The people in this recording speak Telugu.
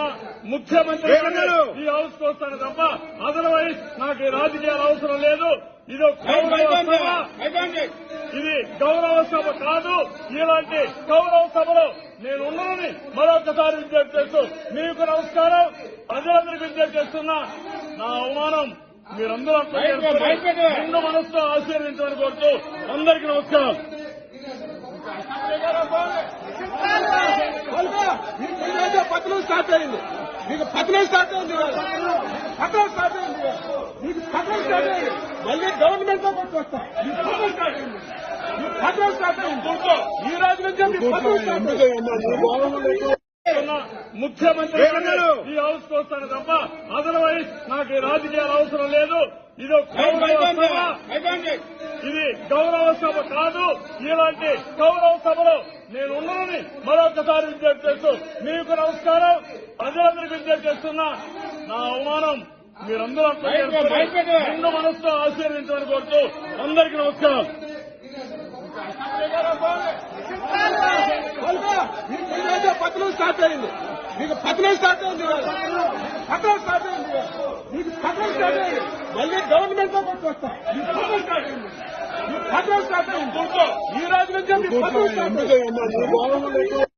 ఉన్న ముఖ్యమంత్రి ఈ హౌస్కు వస్తాను తప్ప అదర్వైజ్ నాకు ఈ రాజకీయాలు అవసరం లేదు. ఇది ఒక గౌరవ సభ. ఇది గౌరవ సభ కాదు ఇలాంటి గౌరవ సభలో నేను ఉన్నానని మరొకసారి విజ్ఞప్తి చేస్తూ మీకు నమస్కారం ప్రజలందరికీ విజ్ఞప్తి చేస్తున్నా. నా అవమానం మీరందరూ నిండు మనసుతో ఆశీర్వించమని కోరుతూ అందరికీ నమస్కారం మీకు పత్రం స్టార్ట్ అయింది. మీకు పత్రం స్టార్ట్ అయింది. పత్రం స్టార్ట్ అయింది. మీకు పత్రం స్టార్ట్ అయింది. మళ్ళీ గవర్నమెంట్తో పట్టుకొస్తా మీకు పత్రం స్టార్ట్ అయింది. మీకు పత్రం స్టార్ట్ అయింది. ఈ రోజు నుంచి మీకు పత్రం స్టార్ట్ అయింది. ముఖ్యమంత్రి ఈ హౌస్కు వస్తాను తప్ప అదర్వైజ్ నాకు ఈ రాజకీయాలు అవసరం లేదు. ఇది ఒక గౌరవ సభ. ఇది గౌరవ సభ కాదు. ఇలాంటి గౌరవ సభలో మరొకసారి విజ్ఞప్తి చేస్తూ మీకు నమస్కారం. ప్రజలందరికీ విజ్ఞప్తి చేస్తున్నా నా అవమానం మీరందరూ నిండు మనసుతో ఆశీర్వించమని కోరుతూ అందరికీ నమస్కారం. పత్రం స్టార్ట్ అయింది మీకు పత్రం స్టార్ట్ అయింది. పత్రం స్టార్ట్ అయింది. మీకు పత్రం స్టార్ట్ అయింది మళ్ళీ గవర్నమెంట్తో పత్రం స్టార్ట్ అయింది పత్రం స్టార్ట్ అయింది. 你看你这样吧你往我这儿